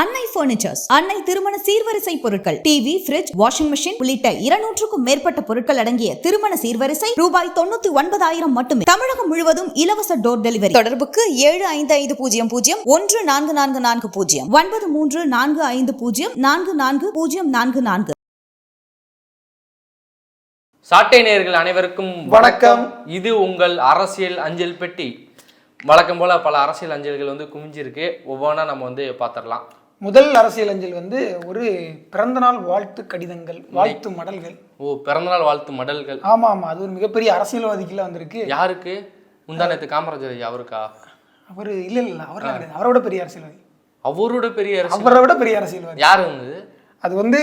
அன்னை பர்னிச்சர்ஸ் அன்னை திருமண சீர்வரிசை பொருட்கள். டிவி ஃபிரிட்ஜ் வாஷிங் மெஷின் உள்ளிட்ட இருநூற்றுக்கும் மேற்பட்ட பொருட்கள் அடங்கிய திருமண சீர்வரிசை ரூபாய் தொண்ணூத்தி ஒன்பதாயிரம் மட்டுமே. தமிழகம் முழுவதும் இலவச டோர் டெலிவரி தொடர்புக்கு ஏழு ஐந்து ஐந்து பூஜ்ஜியம் பூஜ்ஜியம் ஒன்று நான்கு நான்கு நான்கு பூஜ்ஜியம். ஒன்பது மூன்று நான்கு ஐந்து பூஜ்ஜியம் நான்கு நான்கு பூஜ்ஜியம் நான்கு நான்கு. சாட்டை நேயர்கள் அனைவருக்கும் வணக்கம். இது உங்கள் அரசியல் அஞ்சல் பெட்டி. வழக்கம் போல பல அரசியல் அஞ்சல்கள் வந்து குமிஞ்சிருக்கு ஒவ்வொன்றா நம்ம வந்து பார்த்துடலாம். முதல் அரசியல் அஞ்சல் வந்து ஒரு பிறந்தநாள் வாழ்த்து கடிதங்கள் வாழ்த்து மடல்கள். ஓ பிறந்தநாள் வாழ்த்து மடல்கள். ஆமா ஆமா அது ஒரு மிகப்பெரிய அரசியல்வாதிக்குள்ள வந்திருக்கு. யாருக்கு? முந்தானத்து காமராஜர் ஐயா அவருக்கா? அவர் இல்ல இல்ல கிடையாது. அவரோட பெரிய அரசியல்வாதி. அவரோட பெரிய அவரை விட பெரிய அரசியல்வாதி. யாரு வந்து? அது வந்து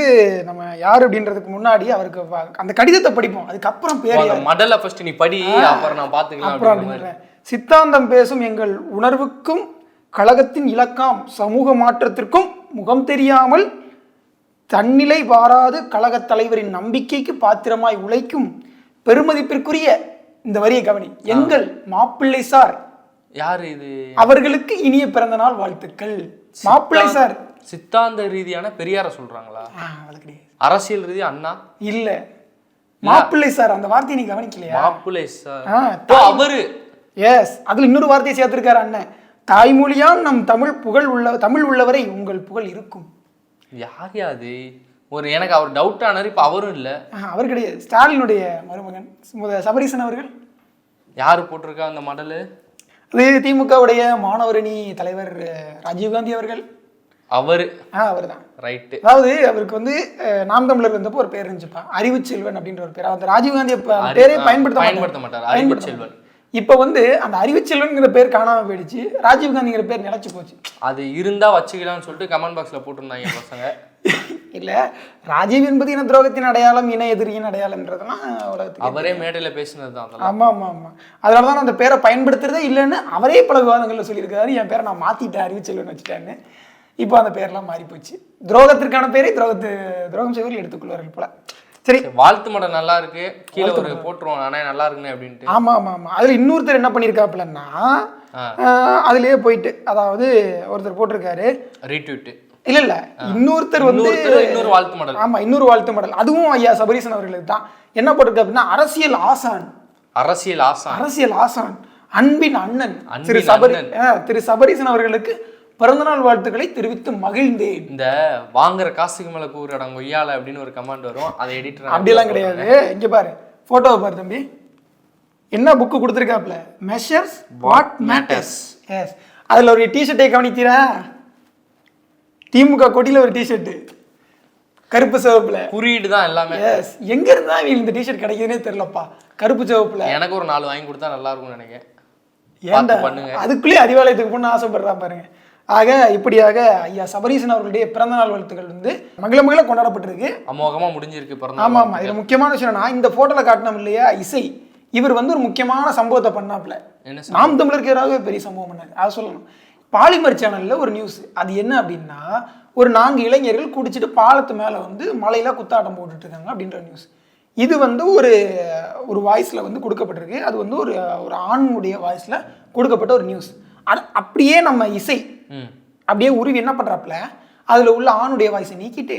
நம்ம யார் அப்படின்றதுக்கு முன்னாடி அவருக்கு அந்த கடிதத்தை படிப்போம். அதுக்கப்புறம் பேர்? மடலை ஃபர்ஸ்ட் நீ படி அப்புறம் நான் பாத்துக்கலாம் அப்புறம் சித்தாந்தம் பேசும் எங்கள் உணர்வுக்கும் கழகத்தின் இலக்காம் சமூக மாற்றத்திற்கும் முகம் தெரியாமல் தன்னிலை பாராது கழகத் தலைவரின் நம்பிக்கைக்கு பாத்திரமாய் உழைக்கும் பெருமதிப்பிற்குரிய இந்த வரியை கவனி. எங்கள் மாப்பிள்ளை சார். யாரு இது? அவர்களுக்கு இனிய பிறந்த நாள் வாழ்த்துக்கள். மாப்பிள்ளை சார். சித்தாந்த ரீதியான பெரியார சொல்றாங்களா? ஆ, அது கிடையாது. அரசியல் ரீதியா அண்ணா? இல்ல. மாப்பிள்ளை சார் அந்த வார்த்தையை நீ கவனிக்கலையா? மாப்பிள்ளை சார். அவரு. எஸ் அதுல இன்னொரு வார்த்தையை சேர்த்திருக்காரு அண்ணன். தாய்மொழியாம் நம் தமிழ் புகழ் உள்ள தமிழ் உள்ளவரை உங்கள் புகழ் இருக்கும். யார் யாது? ஒரு எனக்கு அவர் டவுட் ஆனாரு இப்ப அவரும் இல்ல. அவர் கிடையாது. ஸ்டாலினுடைய மருமகன் சபரீசன் அவர்கள். யாரு போட்டிருக்கா அந்த மடலு? அது திமுகவுடைய மாணவரணி தலைவர் ராஜீவ்காந்தி அவர்கள். அவரு. ஆ அவர் தான் ரைட்டு. அதாவது அவருக்கு வந்து நாம் தமிழர் இருந்தப்போ ஒரு பேர் இருந்துச்சுப்பா. அறிவு செல்வன் அப்படின்ற ஒரு பேர். அந்த ராஜீவ்காந்தி பேரே பயன்படுத்த பயன்படுத்த மாட்டார். அறிவு செல்வன். இப்ப வந்து அந்த அறிவு செல்வன்ங்கிற பேர் காணாம போயிடுச்சு. ராஜீவ்காந்திங்கிற பேர் நிலைச்சு போச்சு. அது இருந்தா வச்சுக்கலாம்னு சொல்லிட்டு கமெண்ட் பாக்ஸ்ல போட்டிருந்தாங்க பசங்க. இல்ல ராஜீவ் என்பது இன துரோகத்தின் அடையாளம் இன எதிரியின் அடையாளம்ன்றதெல்லாம் உலகத்துக்கு அவரே மேடையில பேசினது தான் அதெல்லாம். ஆமா ஆமா ஆமா. அதனால தான் அந்த பேரை பயன்படுத்துறதே இல்லைன்னு அவரே பல விவாதங்கள்ல சொல்லியிருக்காரு. என் பேரை நான் மாத்திட்டேன் அறிவிச்செல்வன் வச்சுட்டேன்னு. இப்போ அந்த பேர்லாம் மாறி போச்சு துரோகத்திற்கான பேரை துரோகத்து துரோகம் செய்வர்கள் எடுத்துக்கொள்வார்கள் போல. சரி. வாழ்த்து மடம் நல்லா இருக்கு. கீழே ஒரு போட்டுருவோம். ஆனா நல்லா இருக்குன்னு அப்படின்ட்டு. ஆமா ஆமா ஆமா. அதுல இன்னொருத்தர் என்ன பண்ணியிருக்காப்புலன்னா அதுலயே போயிட்டு அதாவது ஒருத்தர் போட்டிருக்காரு. ரீட்வீட் இல்ல இல்ல. இன்னொருத்தர் வந்து இன்னொரு வாழ்த்து மடல். ஆமா இன்னொரு வாழ்த்து மடல். அதுவும் ஐயா சபரீசன் அவர்களுக்கு தான். என்ன போட்டிருக்கு அப்படின்னா அரசியல் ஆசான். அரசியல் ஆசான். அரசியல் ஆசான். அன்பின் அண்ணன். திரு சபரி திரு சபரீசன் அவர்களுக்கு பிறந்தநாள் வாழ்த்துக்களை தெரிவித்து மகிழ்ந்தேன். இந்த வாங்குற காசுக்கு மேல கூறுறாங்க கொய்யால அப்படின்னு ஒரு கமாண்ட் வரும். அதை எடிட்டர் அப்படிலாம் கிடையாது. இங்க பாரு போட்டோவை பாரு தம்பி. என்ன புக்கு கொடுத்துருக்காப்ல மெஷர்ஸ் வாட் மேட்டர்ஸ் எஸ் அதுல ஒரு டிஷர்ட்டை கவனித்தீரா திமுக கொடியில ஒரு டிஷர்ட் கருப்பு சிவப்புல. குறியீடு தான் எல்லாமே. எஸ் எங்க இருந்தா இந்த டிஷர்ட் கிடைக்குதுன்னே தெரியலப்பா. கருப்பு சிவப்புல. எனக்கு ஒரு நாலு வாங்கி கொடுத்தா நல்லா இருக்கும்னு நினைக்கிறேன். ஏன்டா பண்ணுங்க. அதுக்குள்ளேயே அறிவாலயத்துக்கு போகணும்னு ஆசைப்படுறான் பாருங்க. ஆக இப்படியாக ஐயா சபரீசன் அவர்களுடைய பிறந்தநாள் வாழ்த்துக்கள் வந்து மகிழ மகிழ கொண்டாடப்பட்டிருக்கு. அமோகமா முடிஞ்சிருக்கு பிறந்த ஆமா ஆமா இதுல முக்கியமான விஷயம். நான் இந்த போட்டோல காட்டினோம் இல்லையா? இசை. இவர் வந்து ஒரு முக்கியமான சம்பவத்தை பண்ணாப்ல நாம் தமிழருக்கு எதிராகவே பெரிய சம்பவம் பண்ணாரு. அதை சொல்லணும். பாலிமர் சேனல்ல ஒரு நியூஸ் அது என்ன அப்படின்னா ஒரு நான்கு இளைஞர்கள் குடிச்சிட்டு பாலத்து மேல வந்து மலையில குத்தாட்டம் போட்டுட்டு இருக்காங்க அப்படின்ற நியூஸ் இது வந்து ஒரு ஒரு வாய்ஸ்ல வந்து கொடுக்கப்பட்டிருக்கு. அது வந்து ஒரு ஒரு ஆணுடைய வாய்ஸ்ல கொடுக்கப்பட்ட ஒரு நியூஸ் அது அப்படியே நம்ம இசை அப்படியே உருவி என்ன பண்றாப்புல? அதுல உள்ள ஆணுடைய வாய்ஸை நீக்கிட்டு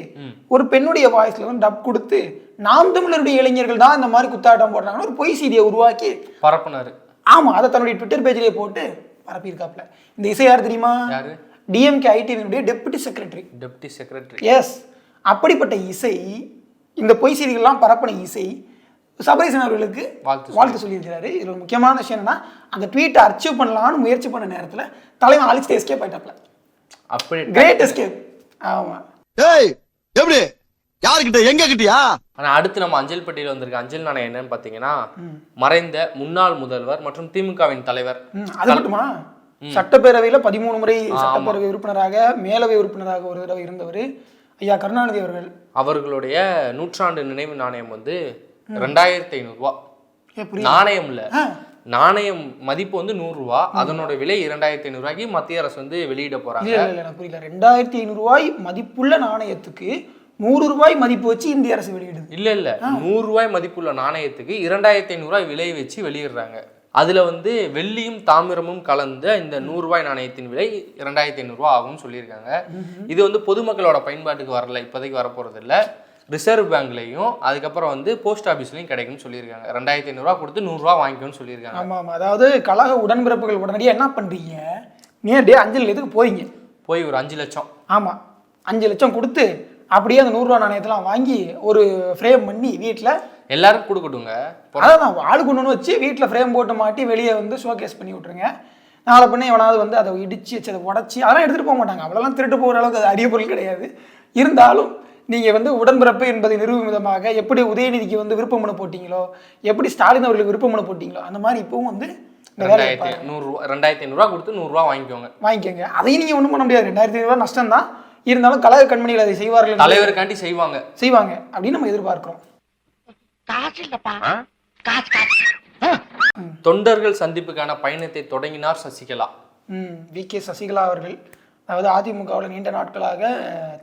ஒரு பெண்ணுடைய வாய்ஸ்ல வந்து டப் கொடுத்து நாம் தமிழருடைய இளைஞர்கள் தான் இந்த மாதிரி குத்தாட்டம் போடுறாங்கன்னு ஒரு பொய் செய்தியை உருவாக்கி பரப்புனாரு. ஆமா அதை தன்னுடைய ட்விட்டர் பேஜ்லயே போட்டு பரப்பியிருக்காப்புல. இந்த இசை யார் தெரியுமா? DMK ஐடிவினுடைய deputy secretary deputy secretary yes அப்படிப்பட்ட இசை இந்த பொய் செய்திகள்லாம் பரப்பின இசை சபரீசன் அவர்களுக்கு வாழ்த்து வாழ்த்து சொல்லியிருக்கிறாரு. இதுல ஒரு முக்கியமான விஷயம் என்னன்னா அந்த ட்வீட்டை அச்சீவ் பண்ணலாம்னு முயற்சி பண்ண நேரத்துல தலைவன் அழிச்சிட்டு எஸ்கேப் ஆயிட்டாப்ல. அப்படி கிரேட் எஸ்கேப் ஆமா. ஏய் எப்படி? யாருக்கிட்ட? எங்க கிட்டயா ஆனா அடுத்து நம்ம அஞ்சல் பெட்டியில வந்திருக்க அஞ்சல் நாணயம் என்னன்னு பாத்தீங்கன்னா மறைந்த முன்னாள் முதல்வர் மற்றும் திமுகவின் தலைவர். அது மட்டுமா? சட்டப்பேரவையில பதிமூணு முறை சட்டப்பேரவை உறுப்பினராக மேலவை உறுப்பினராக ஒரு தடவை இருந்தவர் ஐயா கருணாநிதி அவர்கள். அவர்களுடைய நூற்றாண்டு நினைவு நாணயம் வந்து ரெண்டாயிரத்தி ஐநூறு ரூபா ஏ, புரியுது. நாணயம் இல்ல. நாணயம் மதிப்பு வந்து நூறு ரூபா அதனோட விலை இரண்டாயிரத்தி ஐநூறு ரூபாய்க்கு மத்திய அரசு வந்து வெளியிட போறாங்க. இல்ல இல்ல எனக்கு புரியல. ரெண்டாயிரத்தி ஐநூறு ரூபாய் மதிப்புள்ள நாணயத்துக்கு நூறு ரூபாய் மதிப்பு வச்சு இந்திய அரசு வெளியிடுது. இல்ல இல்ல. நூறு ரூபாய் மதிப்புள்ள நாணயத்துக்கு இரண்டாயிரத்தி ஐநூறு ரூபாய் விலை வச்சு வெளியிடுறாங்க. அதில் வந்து வெள்ளியும் தாமிரமும் கலந்த இந்த நூறுரூவாய் நாணயத்தின் விலை ரெண்டாயிரத்தி ஐநூறுரூவா ஆகும்னு சொல்லியிருக்காங்க. இது வந்து பொதுமக்களோட பயன்பாட்டுக்கு வரல இப்போதைக்கு வரப்போகிறது இல்லை ரிசர்வ் பேங்க்லேயும் அதுக்கப்புறம் வந்து போஸ்ட் ஆஃபீஸ்லையும் கிடைக்கும்னு சொல்லியிருக்காங்க. ரெண்டாயிரத்தி ஐநூறுரூவா கொடுத்து நூறுரூவா வாங்கிக்கோன்னு சொல்லியிருக்காங்க. ஆமா ஆமா. அதாவது கழக உடன்பிறப்புகள் உடனடியாக என்ன பண்றீங்க? நேரடியாக அஞ்சல் நிலையத்துக்கு போறீங்க போய் ஒரு அஞ்சு லட்சம். ஆமா. அஞ்சு லட்சம் கொடுத்து அப்படியே அந்த நூறுரூவா நாணயத்தெல்லாம் வாங்கி ஒரு ஃப்ரேம் பண்ணி வீட்டில் எல்லாரும் கொடுக்கட்டுங்க. அதான் ஆளுக்கு ஒன்று வச்சு வீட்டில் ஃப்ரேம் போட்டு மாட்டி வெளியே வந்து ஷோகேஸ் பண்ணி விட்ருங்க நாளை பண்ண எவனாவது வந்து அதை இடிச்சு வச்சு அதை உடச்சி அதெல்லாம் எடுத்துகிட்டு போக மாட்டாங்க. அவ்வளோலாம் திருட்டு போகிற அளவுக்கு அது அரிய பொருள் கிடையாது. இருந்தாலும் நீங்கள் வந்து உடன்பிறப்பு என்பதை நிறுவும் விதமாக எப்படி உதயநிதிக்கு வந்து விருப்ப மனு போட்டிங்களோ எப்படி ஸ்டாலின் அவர்களுக்கு விருப்ப மனு போட்டிங்களோ அந்த மாதிரி இப்பவும் வந்து ரெண்டாயிரத்தி நூறுரூவா ரெண்டாயிரத்தி ஐநூறுரூவா கொடுத்து நூறுரூவா வாங்கிக்கோங்க. வாங்கிக்கோங்க. அதையும் நீங்கள் ஒன்றும் பண்ண முடியாது. ரெண்டாயிரத்தி ஐநூறுரூவா நஷ்டம் தான் இருந்தாலும் கழக கண்மணிகள் அதை செய்வார்கள் தலைவருக்காண்டி செய்வாங்க. செய்வாங்க அப்படின்னு நம்ம எதிர்பார்க்கிறோம். தொண்டர்கள் சந்திப்புக்கான பயணத்தை தொடங்கினார் சசிகலா. ம். வி கே சசிகலா அவர்கள். அதாவது அதிமுகவில் நீண்ட நாட்களாக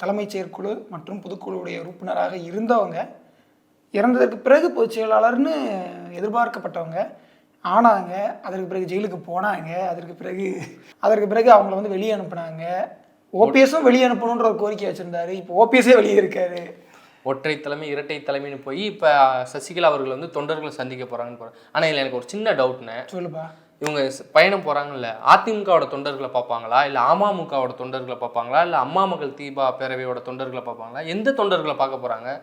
தலைமைச் செயற்குழு மற்றும் பொதுக்குழுவுடைய உறுப்பினராக இருந்தவங்க இறந்ததற்கு பிறகு பொதுச் செயலாளர்னு எதிர்பார்க்கப்பட்டவங்க ஆனாங்க அதற்கு பிறகு ஜெயிலுக்கு போனாங்க அதற்கு பிறகு அதற்கு பிறகு அவங்கள வந்து வெளியே அனுப்புனாங்க. ஓபிஎஸும் வெளியே அனுப்பணுன்ற ஒரு கோரிக்கை வச்சிருந்தாரு. இப்போ ஓபிஎஸே வெளியே இருக்காரு. ஒற்றை தலைமை இரட்டை தலைமைன்னு போய் இப்போ சசிகலா அவர்கள் வந்து தொண்டர்களை சந்திக்க போறாங்கன்னு போறாங்க. ஆனா இதுல எனக்கு ஒரு சின்ன டவுட்னு சொல்லுப்பா. இவங்க பயணம் போகிறாங்கல்ல அதிமுகவோட தொண்டர்களை பார்ப்பாங்களா? இல்லை அமமுகவோட தொண்டர்களை பார்ப்பாங்களா? இல்லை அம்மா மகள் தீபா பேரவையோட தொண்டர்களை பார்ப்பாங்களா? எந்த தொண்டர்களை பார்க்க போகிறாங்க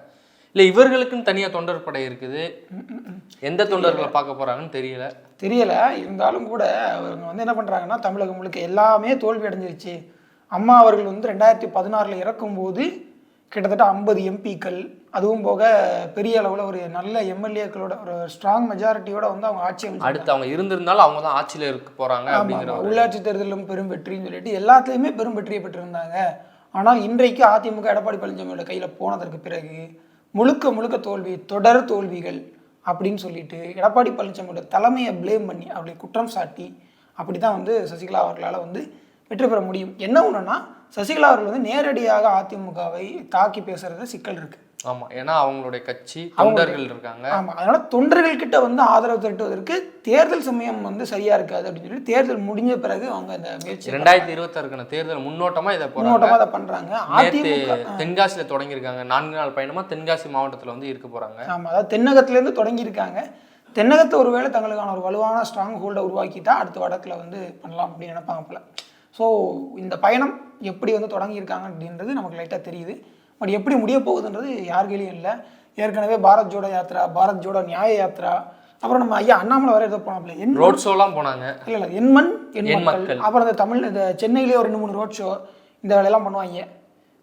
இல்லை இவர்களுக்குன்னு தனியாக தொண்டர் படை இருக்குது. எந்த தொண்டர்களை பார்க்க போகிறாங்கன்னு தெரியல. தெரியல. இருந்தாலும் கூட அவங்க வந்து என்ன பண்ணுறாங்கன்னா தமிழகம் முழுக்க எல்லாமே தோல்வி அடைஞ்சிருச்சு. அம்மா அவர்கள் வந்து ரெண்டாயிரத்தி பதினாறில் இறக்கும்போது கிட்டத்தட்ட ஐம்பது எம்பிக்கள் அதுவும் போக பெரிய அளவில் ஒரு நல்ல எம்எல்ஏக்களோட ஒரு ஸ்ட்ராங் மெஜாரிட்டியோட வந்து அவங்க ஆட்சி அடுத்து அவங்க இருந்திருந்தாலும் அவங்க தான் ஆட்சியில இருக்க போறாங்க ஆமா, அப்படிங்கிற உள்ளாட்சி தேர்தலும் பெரும் வெற்றின்னு சொல்லிட்டு எல்லாத்துலேயுமே பெரும் வெற்றியை பெற்றிருந்தாங்க. ஆனால் இன்றைக்கு அதிமுக எடப்பாடி பழனிசாமியோட கையில் போனதற்கு பிறகு முழுக்க முழுக்க தோல்வி தொடர் தோல்விகள் அப்படின்னு சொல்லிட்டு எடப்பாடி பழனிசாமியோட தலைமையை ப்ளேம் பண்ணி அவர்களை குற்றம் சாட்டி அப்படி தான் வந்து சசிகலா அவர்களால் வந்து வெற்றி பெற முடியும். என்ன ஒன்றுனா சசிகலா அவர்கள் வந்து நேரடியாக அதிமுகவை தாக்கி பேசுறது சிக்கல் இருக்கு. ஆமா ஏன்னா அவங்களுடைய கட்சி தொண்டர்கள் இருக்காங்க. ஆமா அதனால தொண்டர்கள் கிட்ட வந்து ஆதரவு திரட்டுவதற்கு தேர்தல் சமயம் வந்து சரியா இருக்காது அப்படின்னு சொல்லி தேர்தல் முடிஞ்ச பிறகு அவங்க அந்த முயற்சி ரெண்டாயிரத்தி இருபத்தாறுக்கான தேர்தல் முன்னோட்டமா இதை போறாங்க. முன்னோட்டமா அதை பண்றாங்க. நேத்து அதிமுக தென்காசியில தொடங்கியிருக்காங்க. நான்கு நாள் பயணமா தென்காசி மாவட்டத்துல வந்து இருக்க போறாங்க. ஆமா அதாவது தென்னகத்திலேருந்து தொடங்கியிருக்காங்க. தென்னகத்தை ஒருவேளை தங்களுக்கான ஒரு வலுவான ஸ்ட்ராங் ஹோல்டை உருவாக்கிட்டா அடுத்து வடக்குல வந்து பண்ணலாம் அப்படின்னு நினைப்பாங்க போல. ஸோ இந்த பயணம் எப்படி வந்து தொடங்கியிருக்காங்க அப்படின்றது நமக்கு லைட்டாக தெரியுது. பட் எப்படி முடிய போகுதுன்றது யார் கையிலையும் இல்லை. ஏற்கனவே பாரத் ஜோடோ யாத்ரா பாரத் ஜோடோ நியாய யாத்ரா அப்புறம் நம்ம ஐயா அண்ணாமலை வர ஏதோ போனாப்ல. என் ரோட் ஷோலாம் போனாங்க. இல்லை இல்லை எண்மண் எண் மக்கள். அப்புறம் இந்த தமிழ் இந்த சென்னையிலே ஒரு ரெண்டு மூணு ரோட் ஷோ இந்த வேலையெல்லாம் பண்ணுவாங்க.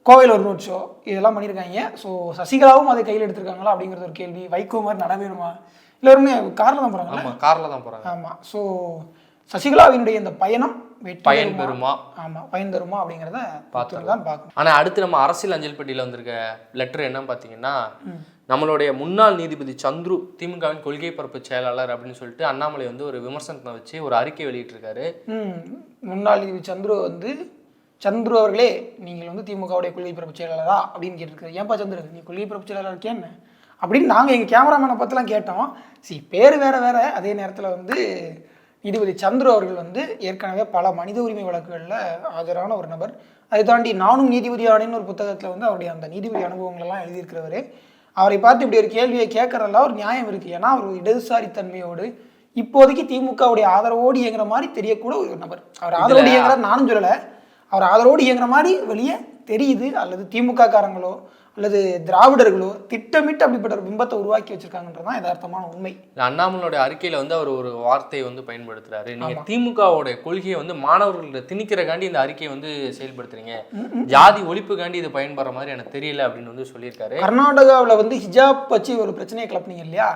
கோவையில் ஒரு ரோட் ஷோ இதெல்லாம் பண்ணியிருக்காங்க. ஸோ சசிகலாவும் அதை கையில் எடுத்திருக்காங்களா அப்படிங்கிறது ஒரு கேள்வி. வைகோ மாதிரி நடவேணுமா? இல்லை காரில் தான் போகிறாங்க ஆமா கார்ல தான் போறாங்க. ஆமாம் ஸோ சசிகலாவினுடைய இந்த பயணம் பயன்? பெறுமா ஆமா பயன் தருமா அப்படிங்கிறத பார்த்து தான் பார்க்கணும். ஆனா அடுத்து நம்ம அரசியல் அஞ்சல் பெட்டியில வந்திருக்க லெட்டர் என்ன பாத்தீங்கன்னா நம்மளுடைய முன்னாள் நீதிபதி சந்துரு திமுகவின் கொள்கை பரப்பு செயலாளர் அப்படின்னு சொல்லிட்டு அண்ணாமலை வந்து ஒரு விமர்சனத்தை வச்சு ஒரு அறிக்கை வெளியிட்டிருக்காரு. முன்னாள் நீதிபதி சந்துரு வந்து சந்துரு அவர்களே நீங்கள் வந்து திமுகவுடைய கொள்கை பிறப்பு செயலாளரா அப்படின்னு கேட்டிருக்காரு. ஏன்பா சந்துரு நீ கொள்கை பிறப்பு செயலாளர் என்ன? அப்படின்னு நாங்கள் எங்கள் கேமராமேனை பற்றிலாம் கேட்டோம். சி பேர் வேற வேற. அதே நேரத்தில் வந்து நீதிபதி சந்துரு அவர்கள் வந்து ஏற்கனவே பல மனித உரிமை வழக்குகளில் ஆஜரான ஒரு நபர். அதை தாண்டி நானும் நீதிபதி ஆனேன்னு ஒரு புத்தகத்தில் வந்து அவருடைய அந்த நீதிபதி அனுபவங்களெல்லாம் எழுதியிருக்கிறவர். அவரை பார்த்து இப்படி ஒரு கேள்வியை கேட்கறதுல ஒரு நியாயம் இருக்குது ஏன்னா அவர் இடதுசாரித்தன்மையோடு இப்போதைக்கு திமுகவுடைய ஆதரவோடு இயங்குற மாதிரி தெரியக்கூட ஒரு நபர். அவர் ஆதரவோடு இயங்குறார் நானும் சொல்லலை. அவர் ஆதரவோடு இயங்குற மாதிரி வெளியே தெரியுது. அல்லது திமுக காரங்களோ அல்லது திராவிடர்களோ திட்டமிட்டு அப்படிப்பட்ட ஒரு பிம்பத்தை உருவாக்கி வச்சிருக்காங்கன்றது தான் யதார்த்தமான உண்மை. இந்த அண்ணாமலையோட அறிக்கையில வந்து அவர் ஒரு வார்த்தையை வந்து பயன்படுத்துறாரு. நீங்க திமுகவோட கொள்கையை வந்து மாணவர்கள்ட்ட திணிக்கிறக்காண்டி இந்த அறிக்கையை வந்து செயல்படுத்துறீங்க. ஜாதி ஒழிப்புக்காண்டி இது பயன்படுற மாதிரி எனக்கு தெரியல அப்படின்னு வந்து சொல்லியிருக்காரு. கர்நாடகாவில் வந்து ஹிஜாப் வச்சு ஒரு பிரச்சனையை கிளப்புனீங்க இல்லையா?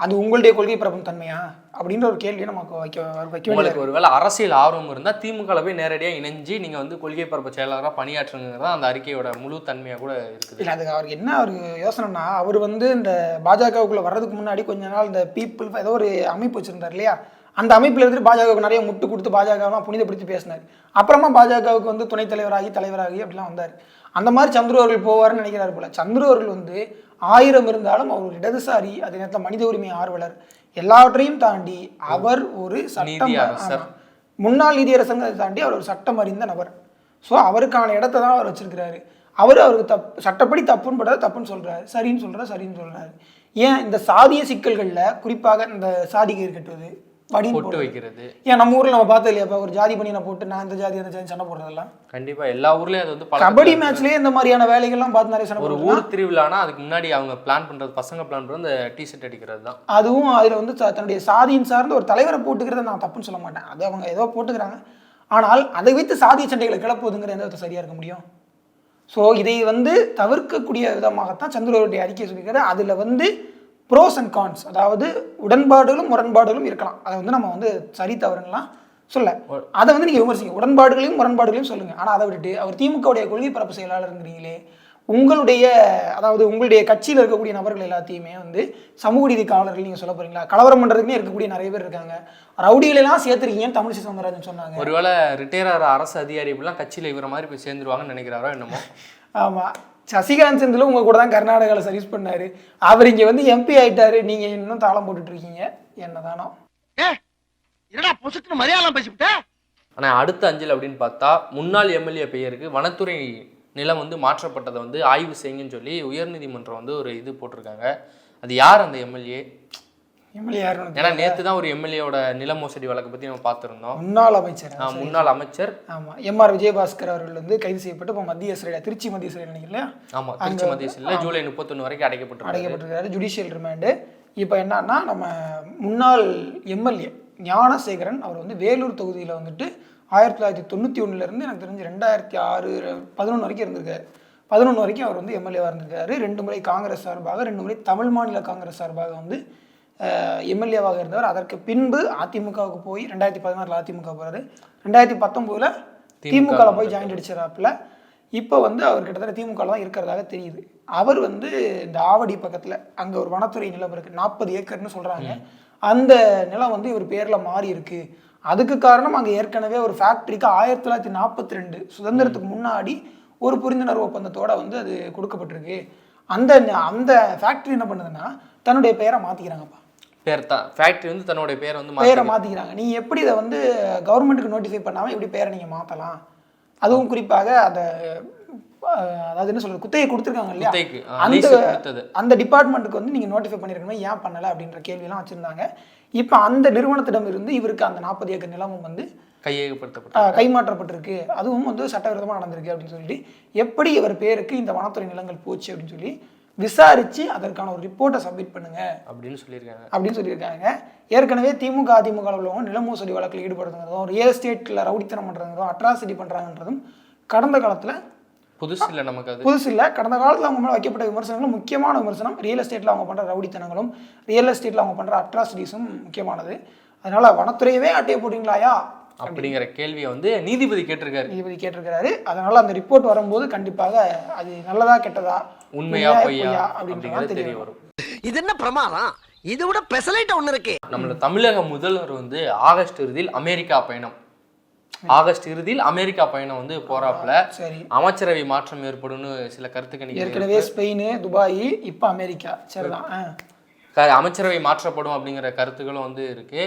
அது உங்களுடைய கொள்கை பரப்பும் தன்மையா அப்படின்ற ஒரு கேள்வியை நமக்கு வைக்க வைக்க உங்களுக்கு ஒருவேளை அரசியல் ஆர்வம் இருந்தா திமுக போய் நேரடியா இணைஞ்சு நீங்க வந்து கொள்கை பரப்பு செயலாளராக பணியாற்றுங்கிறது தான் அந்த அறிக்கையோட முழு தன்மையா கூட இருக்குது. இல்லை அதுக்கு அவருக்கு என்ன ஒரு யோசனைனா அவர் வந்து இந்த பாஜகவுக்குள்ள வர்றதுக்கு முன்னாடி கொஞ்ச நாள் இந்த பீப்புள் ஏதோ ஒரு அமைப்பு வச்சிருந்தார் இல்லையா? அந்த அமைப்பில் இருந்துட்டு பாஜகவுக்கு நிறைய முட்டு கொடுத்து பாஜகவெல்லாம் புனிதப்படுத்தி பேசினார். அப்புறமா பாஜகவுக்கு வந்து துணைத் தலைவராகி தலைவராகி அப்படிலாம் வந்தார். அந்த மாதிரி சந்துரு அவர்கள் போவார்னு நினைக்கிறாரு போல. சந்துரு அவர்கள் வந்து ஆயிரம் இருந்தாலும் அவர் இடதுசாரி அதே நேரத்தில் மனித உரிமை ஆர்வலர். எல்லாவற்றையும் தாண்டி அவர் ஒரு சட்டம். முன்னாள் நீதியரசங்கிறதை தாண்டி அவர் ஒரு சட்டம் அறிந்த நபர். ஸோ அவருக்கான இடத்த தான் அவர் வச்சிருக்கிறாரு. அவர் அவருக்கு தப் சட்டப்படி தப்புன்னு பட்டதை தப்புன்னு சொல்றாரு. சரின்னு சொல்றாரு சரின்னு சொல்றாரு. ஏன் இந்த சாதிய சிக்கல்கள்ல குறிப்பாக இந்த சாதிகை கட்டுவது வடின்னு பொட்டு. வைக்கிறது. ஏன் நம்ம ஊர்ல நம்ம பார்த்தது இல்லையாப்பா ஒரு ஜாதி நான் போட்டு நான் இந்த ஜாதி அந்த ஜாதி சண்டை போடுறதெல்லாம். கண்டிப்பா எல்லா ஊர்லயும் அது வந்து கபடி மேட்ச்லயே இந்த மாதிரியான வேலைகள்லாம் பார்த்து நிறைய சண்டை ஒரு ஊர் திருவிழானா அதுக்கு முன்னாடி அவங்க பிளான் பண்றது பசங்க பிளான் பண்றது இந்த டி ஷர்ட் அடிக்கிறது தான் அதுவும் அதில் வந்து தன்னுடைய சாதியின் சார்ந்த ஒரு தலைவரை போட்டுக்கிறத நான் தப்புன்னு சொல்ல மாட்டேன். அது அவங்க ஏதோ போட்டுக்கிறாங்க. ஆனால் அதை வைத்து சாதிய சண்டைகளை கிளப்புவதுங்கிற எந்த விதத்தில் சரியா இருக்க முடியும்? ஸோ இதை வந்து தவிர்க்கக்கூடிய விதமாகத்தான் சந்திரவருடைய அறிக்கை சொல்லியிருக்காரு. அதில் வந்து ப்ரோஸ் அண்ட் கான்ஸ் அதாவது உடன்பாடுகளும் முரண்பாடுகளும் இருக்கலாம். அதை வந்து நம்ம வந்து சரி தவறுலாம் சொல்ல. அதை வந்து நீங்கள் விமர்சிங்க. உடன்பாடுகளையும் முரண்பாடுகளையும் சொல்லுங்க. ஆனால் அதை விட்டுட்டு அவர் திமுகவுடைய கொள்கை பரப்பு செயலாளருங்கிறீங்களே உங்களுடைய அதாவது உங்களுடைய கட்சியில் இருக்கக்கூடிய நபர்கள் எல்லாத்தையுமே வந்து சமூக நீதி காவலர்கள் நீங்கள் சொல்ல போறீங்களா? கலவரம் பண்ணுறதுக்குமே இருக்கக்கூடிய நிறைய பேர் இருக்காங்க. ரவுடிகளெல்லாம் சேர்த்துருக்கீங்கன்னு தமிழிசை சவுந்தரராஜன் சொன்னாங்க. ஒருவேளை ரிட்டையர் ஆகிற அரசு அதிகாரி இப்படிலாம் கட்சியில இவர மாதிரி போய் சேர்ந்துருவாங்கன்னு நினைக்கிறாரோ என்னமோ? ஆமா. சசிகாந்த் செந்திலும் உங்க கூட தான் கர்நாடகாவில் சர்வீஸ் பண்ணாரு. அவர் இங்க வந்து எம்பி ஆயிட்டாரு. நீங்க இன்னும் தாளம் போட்டுட்டு இருக்கீங்க என்னதானோ என்னடா பொசுக்கு மரியாதை பேசிவிட்ட ஆனா அடுத்த அஞ்சல் அப்படின்னு பார்த்தா முன்னாள் எம்எல்ஏ பெயருக்கு வனத்துறை நிலம் வந்து மாற்றப்பட்டதை வந்து ஆய்வு செய்யுங்கன்னு சொல்லி உயர்நீதிமன்றம் வந்து ஒரு இது போட்டிருக்காங்க. அது யார் அந்த எம்எல்ஏ ஏன்னா நேத்து தான் ஒரு எம்எல்ஏவோட நில மோசடி வழக்கை பத்தி நம்ம பார்த்திருந்தோம். முன்னாள் அமைச்சர். முன்னாள் அமைச்சர். ஆமா. எம்ஆர் விஜயபாஸ்கர் அவர்கள் வந்து கைது செய்யப்பட்டு இப்போ மத்திய சிறையில் திருச்சி மத்திய சிறையில் நினைக்கிறேன் ஆமா திருச்சி மத்திய சிறையில் ஜூலை முப்பத்தொன்னு வரைக்கும் அடைக்கப்பட்டிருக்காரு அடைக்கப்பட்டிருக்காரு. ஜுடிஷியல் ரிமாண்டு இப்போ என்னன்னா நம்ம முன்னாள் எம்எல்ஏ ஞானசேகரன் அவர் வந்து வேலூர் தொகுதியில் வந்துட்டு ஆயிரத்தி தொள்ளாயிரத்தி தொண்ணூற்றி ஒன்றுலேருந்து எனக்கு தெரிஞ்சு ரெண்டாயிரத்தி ஆறு பதினொன்று வரைக்கும் இருந்திருக்காரு. பதினொன்று வரைக்கும் அவர் வந்து எம்எல்ஏவாக இருந்திருக்காரு. ரெண்டு முறை காங்கிரஸ் சார்பாக ரெண்டு முறை தமிழ் மாநில காங்கிரஸ் சார்பாக வந்து எம்எல்ஏவாக இருந்தவர். அதற்கு பின்பு அதிமுகவுக்கு போய் ரெண்டாயிரத்தி பதினாறில் அதிமுக போகிறாரு ரெண்டாயிரத்தி பத்தொம்போதில் திமுகவில் போய் ஜாயிண்ட் அடிச்சிடறாப்புல. இப்போ வந்து அவர் கிட்டத்தட்ட திமுக தான் இருக்கிறதாக தெரியுது. அவர் வந்து இந்த ஆவடி பக்கத்தில் அங்கே ஒரு வனத்துறை நிலம் இருக்குது நாற்பது ஏக்கர்னு சொல்கிறாங்க அந்த நிலம் வந்து இவர் பேரில் மாறி இருக்கு. அதுக்கு காரணம் அங்கே ஏற்கனவே ஒரு ஃபேக்ட்ரிக்கு ஆயிரத்தி தொள்ளாயிரத்தி நாற்பத்தி ரெண்டு சுதந்திரத்துக்கு முன்னாடி ஒரு புரிந்துணர்வு ஒப்பந்தத்தோட வந்து அது கொடுக்கப்பட்டிருக்கு. அந்த அந்த ஃபேக்ட்ரி என்ன பண்ணுதுன்னா தன்னுடைய பெயரை மாற்றிக்கிறாங்கப்பா பேர் தான் ஃபேக்டரி வந்து தன்னுடைய பேரை வந்து பெயரை மாத்தி மாற்றிக்கிறாங்க நீ எப்படி இதை வந்து கவர்மெண்ட்டுக்கு நோட்டிஃபை பண்ணாமல் எப்படி பெயரை நீங்கள் மாற்றலாம் அதுவும் குறிப்பாக அஹ், அதாவது என்ன சொல்றது குத்தகை கொடுத்துருக்காங்க இல்லையா? அந்த. அந்த டிபார்ட்மெண்ட்டுக்கு வந்து நீங்கள் நோட்டிஃபை பண்ணியிருக்கணும் ஏன் பண்ணலை அப்படின்ற கேள்வியெல்லாம் வச்சுருந்தாங்க. இப்போ அந்த நிறுவனத்திடம் இருந்து இவருக்கு அந்த நாற்பது ஏக்கர் நிலமும் வந்து கையகப்படுத்தப்பட்ட கைமாற்றப்பட்டிருக்கு. அதுவும் வந்து சட்டவிரோதமாக நடந்திருக்கு அப்படின்னு சொல்லிட்டு எப்படி இவர் பேருக்கு இந்த வனத்துறை நிலங்கள் போச்சு அப்படின்னு சொல்லி விசாரிச்சு அதற்கான ஒரு ரிப்போர்ட்டை சப்மிட் பண்ணுங்க. அப்படின்னு சொல்லியிருக்காங்க. அப்படின்னு சொல்லியிருக்காங்க. ஏற்கனவே திமுக அதிமுக உள்ளவங்க நில மோசடி வழக்கில் ஈடுபடுறதுங்கிறதும் ரியல் எஸ்டேட்டில் ரவுடித்தனம் பண்ணுறதுங்கிறதும் அட்ராசிட்டி பண்ணுறாங்கன்றதும் கடந்த காலத்தில் புதுசு இல்லை நமக்கு அது. புதுசு இல்லை கடந்த காலத்தில் அவங்க மேலே வைக்கப்பட்ட விமர்சனங்களும் முக்கியமான விமர்சனம் ரியல் எஸ்டேட்டில் அவங்க பண்ணுற ரவுடித்தனங்களும் ரியல் எஸ்டேட்டில் அவங்க பண்ணுற அட்ராசிட்டிஸும் முக்கியமானது. அதனால வனத்துறையவே அட்டையை போட்டிங்களாயா அப்படிங்கிற கேள்வியை வந்து நீதிபதி கேட்டிருக்காரு. நீதிபதி கேட்டிருக்கிறாரு. அதனால அந்த ரிப்போர்ட் வரும்போது கண்டிப்பாக அது நல்லதா கெட்டதா உண்மையா பொய்யா அப்படிங்கிறது தெரிய வரும். இது என்ன பிரமாதம்? இதை விட பெசலைட் ஒண்ணு இருக்கு. நம்மளோட தமிழக முதல்வர் வந்து ஆகஸ்ட் இறுதியில் அமெரிக்கா பயணம். ஆகஸ்ட் இறுதியில் அமெரிக்கா பயணம் வந்து போறாப்புல. சரி. அமைச்சரவை மாற்றம் ஏற்படும்னு சில கருத்து கணிக்கிறது ஏற்கனவே ஸ்பெயின் துபாய் இப்போ அமெரிக்கா. சரிதான். அமைச்சரவை மாற்றப்படும் அப்படிங்கிற கருத்துக்களும் வந்து இருக்கு.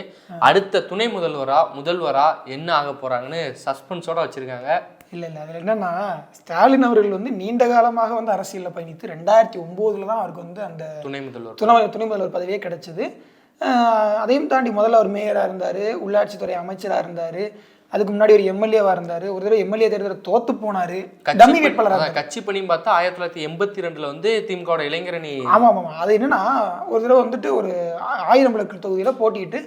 அடுத்த துணை முதல்வரா முதல்வரா என்ன ஆக போறாங்கன்னு சஸ்பென்ஸோட வச்சிருக்காங்க. இல்ல இல்ல. அதுல என்னன்னா ஸ்டாலின் அவர்கள் வந்து நீண்ட காலமாக வந்து அரசியல்ல பயணித்து ரெண்டாயிரத்தி ஒன்பதுல தான் அவருக்கு வந்து அந்த துணை முதல்வர் துணை துணை முதல்வர் பதவியே கிடைச்சது. அதையும் தாண்டி முதல்ல அவர் மேயராக இருந்தார் உள்ளாட்சித்துறை அமைச்சராக இருந்தார் அதுக்கு முன்னாடி ஒரு எம்எல்ஏவாக இருந்தார் ஒரு தடவை எம்எல்ஏ தேர்தலில் தோத்து போனார். கட்சி டம்மி அதான் கட்சி பணின்னு பார்த்தா ஆயிரத்தி தொள்ளாயிரத்தி எண்பத்தி ரெண்டுல வந்து திமுகவோட இளைஞரணி ஆமாம் ஆமாம் அது என்னன்னா ஒரு தடவை வந்துட்டு ஒரு ஆயிரம் விளக்கு தொகுதியில் போட்டிட்டு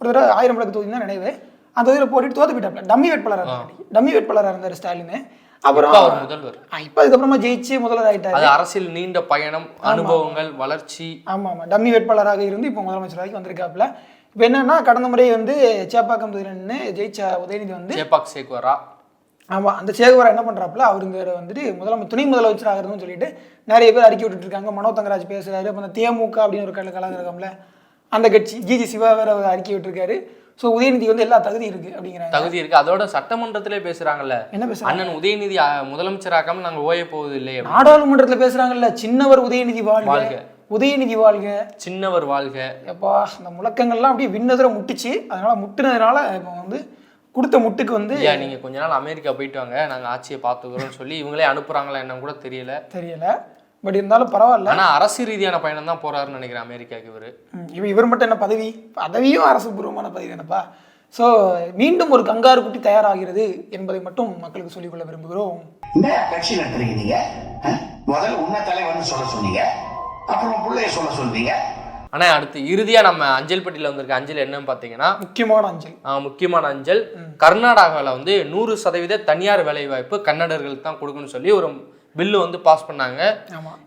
ஒரு தடவை ஆயிரம் விளக்கு தொகுதி தான் நினைவு. அந்த தொகுதியில் போட்டிட்டு தோத்து போயிட்டாப்ல. டம்மி வேட்பாளராக இருந்தார். டம்மி வேட்பாளராக இருந்தார் ஸ்டாலின். அப்புறம் அவர் முதல்வர். இப்போ அதுக்கப்புறமா ஜெயிச்சு முதல்வர் ஆயிட்டாரு அது அரசியல் நீண்ட பயணம் அனுபவங்கள் வளர்ச்சி. ஆமாம் ஆமாம் டம்மி வேட்பாளராக இருந்து இப்போ முதலமைச்சராகி வந்திருக்காப்புல இப்போ என்னன்னா கடந்த முறை வந்து சேப்பாக்கம் தொகுதியில் நின்று ஜெயிச்ச உதயநிதி வந்து சேப்பாக் சேக்வரா. ஆமாம் அந்த சேகுவரா என்ன பண்ணுறாப்புல அவருங்க வந்துட்டு முதலமை துணை முதலமைச்சராக இருந்துன்னு சொல்லிட்டு நிறைய பேர் அறிக்கை விட்டுட்டு இருக்காங்க மனோ தங்கராஜ் பேசுறாரு. அப்போ அந்த தேமுக அப்படின்னு ஒரு கல கலந்துருக்கோம்ல அந்த கட்சி. ஜிஜி சிவா வேற அறிக்கை விட்டுருக்காரு. ஸோ உதயநிதி வந்து எல்லா தகுதி இருக்கு அப்படிங்கிறாங்க. தகுதி இருக்கு. அதோட சட்டமன்றத்திலே பேசுறாங்கல்ல. என்ன பேசுறாங்க? அண்ணன் உதயநிதி முதலமைச்சராக்காம நாங்க ஓய போவது இல்லை அப்படின்னு. நாடாளுமன்றத்தில் பேசுறாங்கல்ல சின்னவர் உதயநிதி வாழ்க. உதயநிதி வாழ்க. சின்னவர் வாழ்க. எப்பா அந்த முழக்கங்கள்லாம் அப்படியே விண்ணதுரை முட்டுச்சு. அதனால முட்டுனதுனால இப்போ வந்து கொடுத்த முட்டுக்கு வந்து ஐயா நீங்க கொஞ்ச நாள் அமெரிக்கா போயிட்டு வாங்க. நாங்க ஆட்சியை பார்த்துக்கிறோம்னு சொல்லி இவங்களே அனுப்புறாங்களா என்ன கூட தெரியல. தெரியல. பட் இருந்தாலும் பரவாயில்ல. ஆனா அரசு ரீதியான பயணம் தான் போறாருன்னு நினைக்கிறேன் அமெரிக்காக்கு இவரு. ம், இவ இவர் மட்டும் என்ன பதவி? பதவியும் அரசு பூர்வமான பதவி தானப்பா. ஸோ மீண்டும் ஒரு கங்காரு குட்டி தயாராகிறது என்பதை மட்டும் மக்களுக்கு சொல்லிக்கொள்ள விரும்புகிறோம். இந்த கட்சி நடத்துறீங்க? முதல்ல உன்ன தலைவர்னு சொல்ல சொன்னீங்க. அப்புறம் பிள்ளைய சொல்ல சொல்றீங்க ஆனா அடுத்து இறுதியா நம்ம அஞ்சல் பெட்டியில வந்திருக்க அஞ்சல் என்னன்னு பாத்தீங்கன்னா முக்கியமான அஞ்சல். முக்கியமான அஞ்சல். கர்நாடகாவில் வந்து நூறு சதவீத தனியார் வேலைவாய்ப்பு கன்னடர்களுக்கு தான் கொடுக்கணும்னு சொல்லி ஒரு பில்லு வந்து பாஸ் பண்ணாங்க.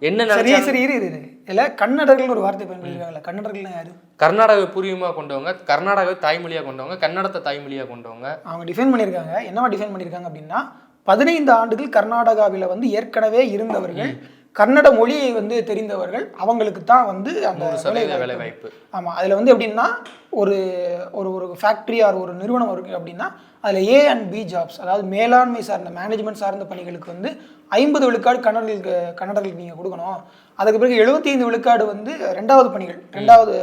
என்ன சரி சரி இரு இரு. இல்ல கன்னடர்கள் ஒரு வார்த்தை பயன்படுத்திருக்காங்கல்ல கன்னடர்கள்னா யாரு? கர்நாடகாவை பூர்வீகமாக கொண்டவங்க கர்நாடகாவை தாய்மொழியா கொண்டவங்க கன்னடத்தை தாய்மொழியா கொண்டவங்க. அவங்க டிஃபைன் பண்ணியிருக்காங்க. என்னவா டிஃபைன் பண்ணியிருக்காங்க அப்படின்னா பதினைந்து ஆண்டுகள் கர்நாடகாவில் வந்து ஏற்கனவே இருந்தவர்கள் கன்னட மொழியை வந்து தெரிந்தவர்கள் அவங்களுக்கு தான் வந்து அந்த வேலைவாய்ப்பு. ஆமாம் அதில் வந்து எப்படின்னா ஒரு ஒரு ஒரு ஃபேக்ட்ரி ஆர் ஒரு நிறுவனம் இருக்குது அப்படின்னா அதில் ஏ அண்ட் பி ஜாப்ஸ் அதாவது மேலாண்மை சார்ந்த மேனேஜ்மெண்ட் சார்ந்த பணிகளுக்கு வந்து ஐம்பது விழுக்காடு கன்னடர்களுக்கு கன்னடர்களுக்கு நீங்கள் கொடுக்கணும். அதுக்கு பிறகு எழுபத்தி ஐந்து விழுக்காடு வந்து ரெண்டாவது பணிகள் ரெண்டாவது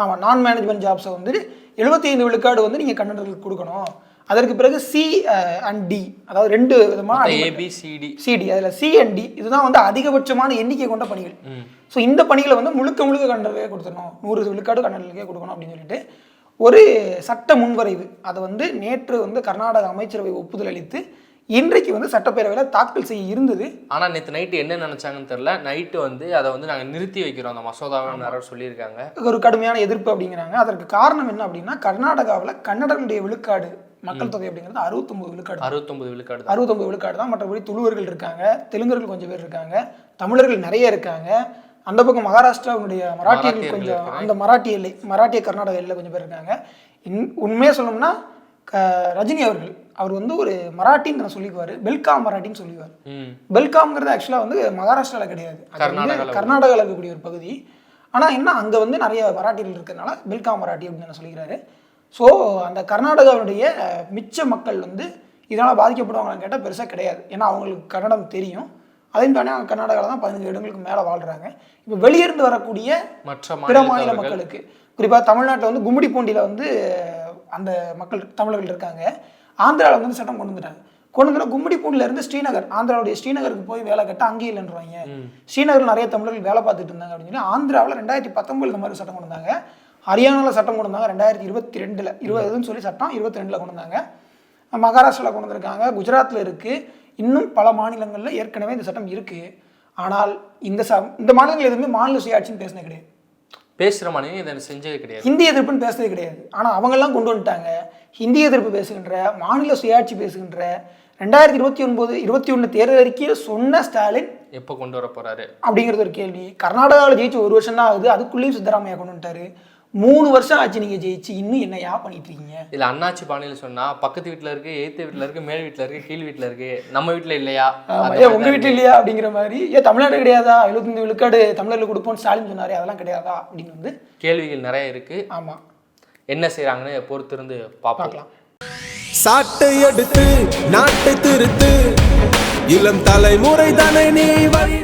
ஆமாம் நான் மேனேஜ்மெண்ட் ஜாப்ஸை வந்து எழுபத்தி ஐந்து விழுக்காடு வந்து நீங்கள் கன்னடர்களுக்கு கொடுக்கணும். அதற்கு பிறகு சி அண்ட் டி அதாவது ரெண்டு விதமான A B C D C D அதில் சி அண்ட் டி இதுதான் வந்து அதிகபட்சமான எண்ணிக்கை கொண்ட பணிகள். ஸோ இந்த பணிகளை வந்து முழுக்க முழுக்க கன்னடர்களுக்கே கொடுத்துடணும். நூறு விழுக்காடு கன்னடர்களுக்கே கொடுக்கணும் அப்படின்னு சொல்லிட்டு ஒரு சட்ட முன்வரைவு. அதை வந்து நேற்று வந்து கர்நாடக அமைச்சரவை ஒப்புதல் அளித்து இன்றைக்கு வந்து சட்டப்பேரவையில் தாக்கல் செய்ய இருந்தது. ஆனா நேற்று நைட்டு என்ன நினைச்சாங்கன்னு தெரியல. நைட்டு வந்து அதை வந்து நாங்க நிறுத்தி வைக்கிறோம். அந்த மசோதாவை சொல்லியிருக்காங்க. ஒரு கடுமையான எதிர்ப்பு அப்படிங்கிறாங்க. அதற்கு காரணம் என்ன அப்படின்னா கர்நாடகாவில் கன்னடர்களுடைய விழுக்காடு மக்கள் தொகை அப்படிங்கிறது அறுபத்தொம்பது விழுக்காடு அறுபத்தொன்பது விழுக்காடு. அறுபத்தொம்பது விழுக்காடு தான். மற்றபடி துளுவர்கள் இருக்காங்க தெலுங்கர்கள் கொஞ்சம் பேர் இருக்காங்க தமிழர்கள் நிறைய இருக்காங்க. அந்த பக்கம் மகாராஷ்டிராவுடைய மராட்டியர்கள் கொஞ்சம். அந்த மராட்டிய எல்லை மராட்டிய கர்நாடக எல்லை கொஞ்சம் பேர் இருக்காங்க. இன் உண்மையாக சொல்லணும்னா ரஜினி அவர்கள் அவர் வந்து ஒரு மராட்டின்னு நான் சொல்லிக்குவார் பெல்காம் மராட்டின்னு சொல்லிக்குவார். பெல்காம்ங்கிறது ஆக்சுவலாக வந்து மகாராஷ்டிராவில் கிடையாது. கர்நாடகாவில் இருக்கக்கூடிய ஒரு பகுதி. ஆனால் என்ன அங்கே வந்து நிறைய மராட்டிகள் இருக்கிறதுனால பெல்காம் மராட்டி அப்படின்னு நான் சொல்லிக்கிறாரு. ஸோ அந்த கர்நாடகாவுடைய மிச்ச மக்கள் வந்து இதனால் பாதிக்கப்படுவாங்களான்னு கேட்டால் பெருசாக கிடையாது. ஏன்னா அவங்களுக்கு கன்னடம் தெரியும். அதையும் தானே அவங்க கர்நாடகாவில் தான் பதினஞ்சு இடங்களுக்கு மேலே வாழ்கிறாங்க இப்போ வெளியிருந்து வரக்கூடிய மற்ற பிற மாநில மக்களுக்கு. குறிப்பாக தமிழ்நாட்டில் வந்து கும்மிடி பூண்டியில் வந்து அந்த மக்கள் தமிழர்கள் இருக்காங்க. ஆந்திராவில் வந்து சட்டம் கொண்டு வந்துட்டாங்க. கொண்டு வந்து கும்மிடி பூண்டில இருந்து ஸ்ரீநகர் ஆந்திராவுடைய ஸ்ரீநகருக்கு போய் வேலை கட்ட அங்கேயும் இல்லைன்றவாங்க ஸ்ரீநகரில் நிறைய தமிழர்கள் வேலை பார்த்துட்டு இருந்தாங்க அப்படின்னு சொல்லி ஆந்திராவில் ரெண்டாயிரத்தி பத்தொன்பது இந்த மாதிரி சட்டம் கொண்டு வந்தாங்க. ஹரியானாவில் சட்டம் கொண்டு வந்தாங்க ரெண்டாயிரத்தி இருபத்தி ரெண்டில். இருபதுன்னு சொல்லி சட்டம் இருபத்தி ரெண்டில் கொண்டு வந்தாங்க மகாராஷ்டிராவில் கொண்டு வந்திருக்காங்க குஜராத்தில் இருக்குது இன்னும் பல மாநிலங்களில் ஏற்கனவே இந்த சட்டம் இருக்குது ஆனால் இந்த ச இந்த மாநிலங்கள் எதுவுமே மாநில சுயாட்சின்னு பேசினது கிடையாது. பேசுற மாநிலம் இதை செஞ்சது கிடையாது. ஹிந்தி எதிர்ப்புன்னு பேசுறது கிடையாது. ஆனால் அவங்கெல்லாம் கொண்டு வந்துட்டாங்க. ஹிந்தி எதிர்ப்பு பேசுகின்ற மாநில சுயாட்சி பேசுகின்ற ரெண்டாயிரத்தி இருபத்தி ஒன்பது இருபத்தி ஒன்று தேர்தல் அறிக்கையில் சொன்ன ஸ்டாலின் எப்போ கொண்டு வர போறாரு? அப்படிங்கிறது ஒரு கேள்வி. கர்நாடகாவில் ஜெயிச்சு ஒரு வருஷம் தான் ஆகுது. அதுக்குள்ளேயும் சித்தராமையா கொண்டு வந்துட்டாரு. மூணு வருஷம் ஆச்சு நீங்கள் ஜெயிச்சு. இன்னும் என்ன யா பண்ணிட்டு இருக்கீங்க? இதுல அண்ணாச்சி பாணியில சொன்னா பக்கத்து வீட்ல இருக்கு எய்த்த வீட்ல இருக்கு மேல் வீட்ல இருக்கு கீழ் வீட்ல இருக்கு. நம்ம வீட்ல இல்லையா? ஆமா, ஏன் மாதிரி உங்க தான் வீட்டில். இல்லையா அப்படிங்கிற மாதிரி ஏன் தமிழ்நாடு கிடையாதா? எழுபத்தஞ்சு விழுக்காடு தமிழர்கள் கொடுப்போம்னு ஸ்டாலின் சொன்னாரு. அதெல்லாம் கிடையாதா? அப்படின்னு வந்து கேள்விகள் நிறைய இருக்கு. ஆமாம் என்ன செய்றாங்கன்னு பொறுத்திருந்து பார்க்கலாம். சாட்டை எடுத்து நாட்டை திருத்து இளம் தலைமுறை தானே நீ வழி